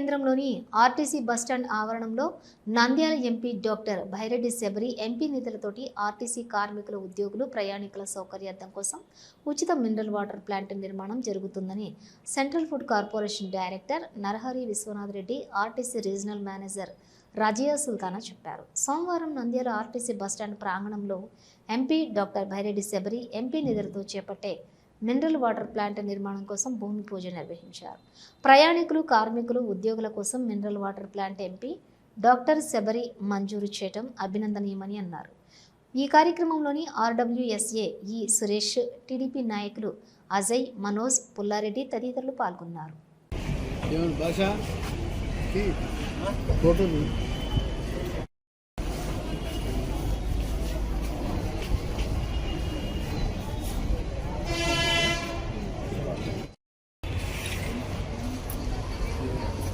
కేంద్రంలోని RTC bus stand ఆవరణంలో Nandyal MP doctor Byreddy Sabari MP నిధులతోటి RTC కార్మికుల ఉద్యోగులు ప్రయాణికుల సౌకర్యార్థం కోసం ఉచిత మినరల్ వాటర్ ప్లాంట్ నిర్మాణం జరుగుతుందని central food corporation director Narahari Vishwanath Reddy RTC regional manager Razia Sultana చెప్పారు. సోమవారం నంద్యాల ఆర్టీసీ బస్టాండ్ ప్రాంగణంలో MP doctor Byreddy Sabari MP నిధులతో చేపట్టే మినరల్ వాటర్ ప్లాంట్ నిర్మాణం కోసం భూమి పూజ నిర్వహించారు. ప్రయాణికులు కార్మికులు ఉద్యోగుల కోసం mineral water plant MP doctor Sabari మంజూరు చేయటం అభినందనీయమని అన్నారు. ఈ కార్యక్రమంలోని ఆర్డబ్ల్యూఎస్ఏ ఈ సురేష్ టీడీపీ నాయకులు అజయ్ మనోజ్ పుల్లారెడ్డి తదితరులు పాల్గొన్నారు.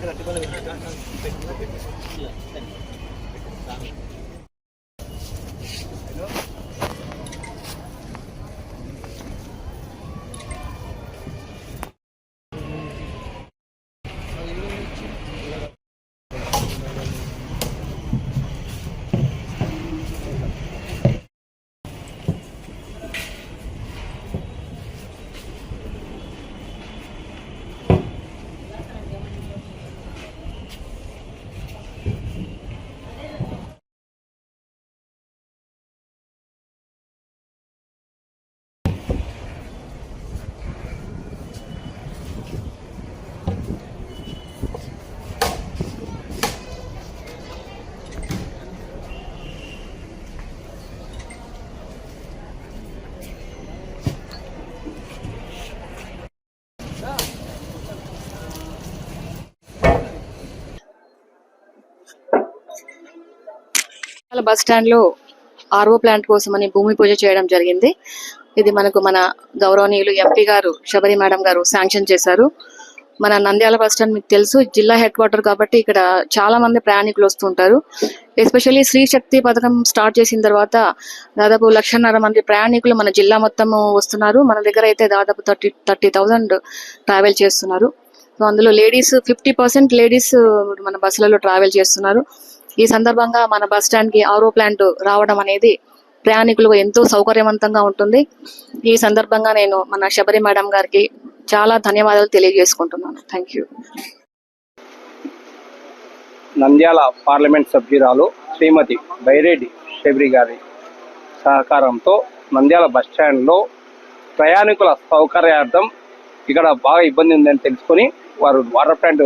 ఏమన్నా భాష బస్ స్టాండ్లో ఆర్ఓ ప్లాంట్ కోసం అని భూమి పూజ చేయడం జరిగింది. ఇది మనకు మన గౌరవనీయులు ఎంపీ గారు శబరి మేడం గారు శాంక్షన్ చేశారు. మన నంద్యాల బస్ స్టాండ్ మీకు తెలుసు జిల్లా హెడ్ క్వార్టర్ కాబట్టి ఇక్కడ చాలా మంది ప్రయాణికులు వస్తుంటారు ఎస్పెషల్లీ స్త్రీ శక్తి పథకం స్టార్ట్ చేసిన తర్వాత దాదాపు లక్షన్నర మంది ప్రయాణికులు మన జిల్లా మొత్తం వస్తున్నారు. మన దగ్గర అయితే దాదాపు థర్టీ థర్టీ థౌజండ్ ట్రావెల్ చేస్తున్నారు. సో అందులో లేడీస్ ఫిఫ్టీ పర్సెంట్ లేడీస్ మన బస్సులలో ట్రావెల్ చేస్తున్నారు. ఈ సందర్భంగా మన బస్ స్టాండ్కి ఆరో ప్లాంట్ రావడం అనేది ప్రయాణికులకు ఎంతో సౌకర్యవంతంగా ఉంటుంది. ఈ సందర్భంగా నేను మన శబరి మేడం గారికి చాలా ధన్యవాదాలు తెలియజేసుకుంటున్నాను. థ్యాంక్ యూ నంద్యాల పార్లమెంట్ సభ్యురాలు శ్రీమతి బైరెడ్డి శబరి గారి సహకారంతో నంద్యాల బస్ స్టాండ్లో ప్రయాణికుల సౌకర్యార్థం ఇక్కడ బాగా ఇబ్బంది ఉందని తెలుసుకొని వారు వాటర్ ప్లాంట్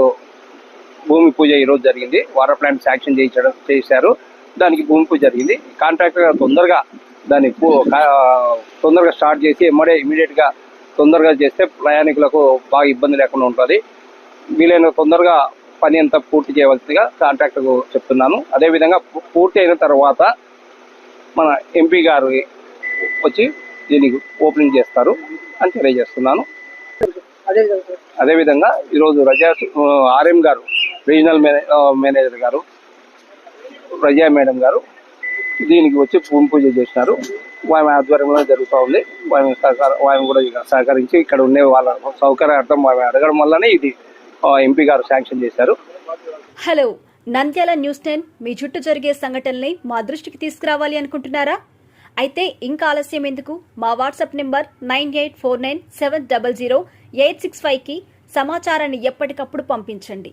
భూమి పూజ ఈరోజు జరిగింది. వాటర్ ప్లాంట్ శాంక్షన్ చేయించడం చేశారు. దానికి భూమి పూజ జరిగింది. కాంట్రాక్టర్ తొందరగా దాన్ని తొందరగా స్టార్ట్ చేసి ఎమ్మడే ఇమీడియట్గా తొందరగా చేస్తే ప్రయాణికులకు బాగా ఇబ్బంది లేకుండా ఉంటుంది. వీలైన తొందరగా పని అంతా పూర్తి చేయవలసిందిగా కాంట్రాక్టర్కు చెప్తున్నాను. అదేవిధంగా పూర్తి అయిన తర్వాత మన ఎంపీ గారు వచ్చి దీనికి ఓపెనింగ్ చేస్తారు అని తెలియజేస్తున్నాను. అదేవిధంగా ఈరోజు రజా ఆర్ఎం గారు రీజనల్ మేనేజర్ గారు ప్రజా మేడం గారు దీనికి వచ్చి భూమి పూజ చేసినారు. ఆమె ఆధ్వర్యంలో జరుగుతూ ఉంది. ఆమె సహకారం ఆమె కూడా సహకరించి ఇక్కడ ఉండే వాళ్ళ సౌకర్యార్థం ఆమె అడగడం వల్లనే ఇది ఎంపీ గారు శాంక్షన్ చేశారు. హలో నంద్యాల న్యూస్ టెన్ మీ చుట్టూ జరిగే సంఘటనల్ని మా దృష్టికి తీసుకురావాలి అనుకుంటున్నారా? అయితే ఇంకా ఆలస్యం ఎందుకు? మా WhatsApp number nine eight four nine seven double zero eight six ఫైవ్కి సమాచారాన్ని ఎప్పటికప్పుడు పంపించండి.